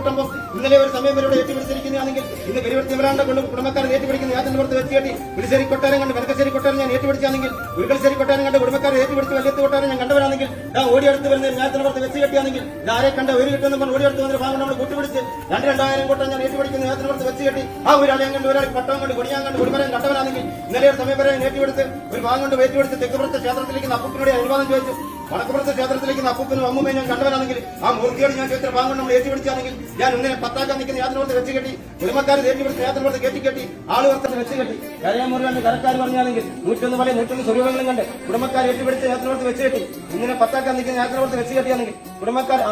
കുടുംബം ഇന്നലെ ഒരു സമയം വരെ ഇവിടെ ഏറ്റുപിടിച്ചിരിക്കുന്നതാണെങ്കിൽ ഇന്ന് പെരുവൃത്തിവരാണ്ട് കൊണ്ട് കുടുംബക്കാരെ ഏറ്റുപിടിക്കുന്ന യാത്ര പുറത്ത് വെച്ചുകെട്ടി പുലിശ്ശേരി കൊട്ടാരം കണ്ട് വെനക്കശ്ശേരി കൊട്ടാരം ഞാൻ ഏറ്റുപിടിച്ചാണെങ്കിൽ ഉരുക്കൽശ്ശേരി കൊട്ടാരം കണ്ട് കുടുംബക്കാരെ ഏറ്റുപിടിച്ച് വലിയ കൊട്ടാരം ഞാൻ കണ്ടവരാണെങ്കിൽ ഞാൻ ഓടിയെടുത്ത് വരുന്ന യാത്ര പുറത്ത് വെച്ച് കെട്ടിയാണെങ്കിൽ ആരെ കണ്ട ഒരു കിട്ടുന്ന പറഞ്ഞ് ഓടിയെടുത്ത് വന്ന ഭാഗം നമ്മൾ കൂട്ടുപിടിച്ച് രണ്ട് രണ്ടായിരം കൊട്ടം ഞാൻ ഏറ്റുപിടിക്കുന്ന യാത്ര പുറത്ത് വെച്ച് കെട്ടി ആ ഒരാളെ കണ്ട് ഒരാൾ പട്ടം കണ്ട് കൊടിയാൻ കണ്ട് കുടുംബരം കണ്ടവരാണെങ്കിൽ ഇന്നലെ ഒരു സമയം വരെ ഞാൻ ഏറ്റുപിടിച്ച് ഒരു ഭാഗം കൊണ്ട് ഏറ്റുപിടിച്ച് തെക്കുപുറത്തെ ക്ഷേത്രത്തിലേക്ക് അപ്പൂപ്പിനോട് അനുവാദം ചോദിച്ചു. വടക്കുപുറത്തെ ക്ഷേത്രത്തിലേക്ക് അപ്പൂപ്പനും അമ്മൂമ്മയും ഞാൻ കണ്ടവരാണെങ്കിൽ ആ മൂർത്തിയോട് ഞാൻ ചോദിച്ച ഭാഗം നമ്മൾ ഏറ്റുപിടിച്ചാണെങ്കിൽ ഞാൻ ഇന്നലെ പത്താക്കാൻ നിൽക്കുന്ന യാത്രപുറത്ത് വെച്ച് കെട്ടി. കുടുംബക്കാർ ഏറ്റുപിടിച്ച് യാത്രപുറത്ത് കെട്ടി കെട്ടി. ആളുകൾക്ക് വെച്ച് കെട്ടി. കരയാമുറിയാണ്ട് കരക്കാർ പറഞ്ഞാണെങ്കിൽ നൂറ്റൊന്ന് പോലെ നൂറ്റൊന്ന് സ്വരൂപങ്ങളും കണ്ട് കുടുംബക്കാർ ഏറ്റുപിടിച്ച് യാത്രപുറത്ത് വെച്ച് കെട്ടി. ഇങ്ങനെ പത്താക്കാൻ നിൽക്കുന്ന യാത്രപുറത്ത് വെച്ച് കെട്ടിയാണെങ്കിൽ കുടുംബക്കാർ ആ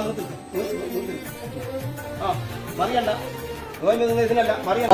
മറിയണ്ട. ഇതിനല്ല. മറിയണ്ട.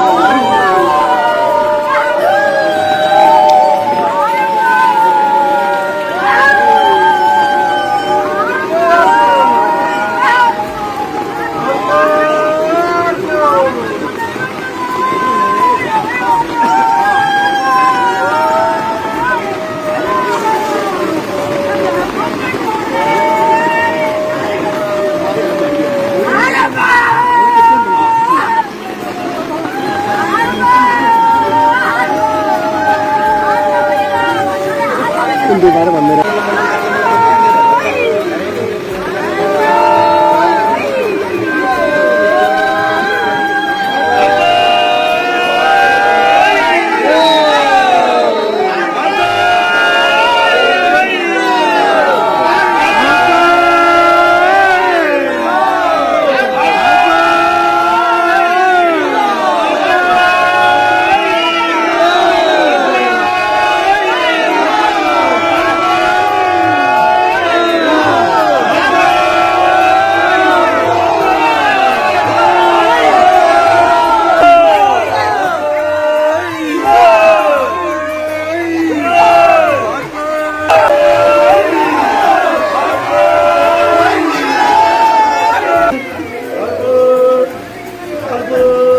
Bravo.